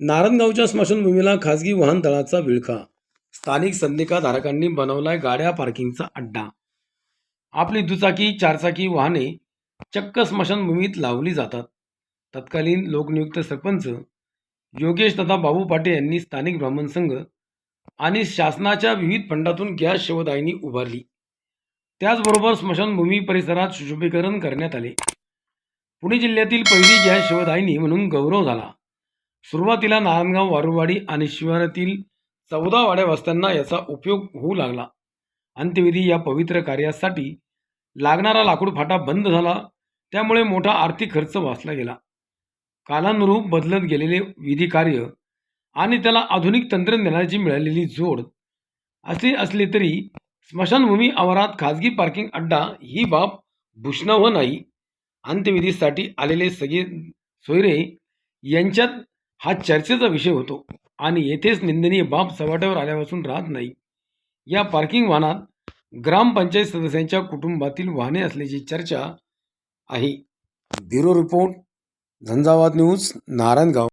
नारायणगावच्या स्मशानभूमीला खासगी वाहनतळाचा विळखा. स्थानिक संदेकाधारकांनी बनवलाय गाड्या पार्किंगचा अड्डा. आपली दुचाकी चारचाकी वाहने चक्क स्मशानभूमीत लावली जातात. तत्कालीन लोकनियुक्त सरपंच योगेश तथा बाबू पाटे यांनी स्थानिक ब्राह्मण संघ आणि शासनाच्या विविध फंडातून गॅस शवदाहिनी उभारली. त्याचबरोबर स्मशानभूमी परिसरात सुशोभीकरण करण्यात आले. पुणे जिल्ह्यातील पहिली गॅस शवदाहिनी म्हणून गौरव झाला. सुरुवातीला नारायणगाव वारुवाडी आणि शिवारातील चौदा वाड्या वस्त्यांना याचा उपयोग होऊ लागला. अंत्यविधी या पवित्र कार्यासाठी लागणारा लाकूड फाटा बंद झाला त्यामुळे मोठा आर्थिक खर्च वाचला गेला. कालानुरूप बदलत गेलेले विधी कार्य आणि त्याला आधुनिक तंत्रज्ञानाची मिळालेली जोड असे असले तरी स्मशानभूमी आवारात खाजगी पार्किंग अड्डा ही बाब भूषणावह नाही. अंत्यविधीसाठी आलेले सगळे सोयरे यांच्यात हा चर्चेचा विषय होतो आणि येथेच निंदनीय बाब चव्हाट्यावर आल्यापासून राहत नाही. या पार्किंग वाहनात ग्रामपंचायत सदस्यांच्या कुटुंबातील वाहने असल्याची चर्चा आहे. Bureau report Zanzavat news Narayangaon.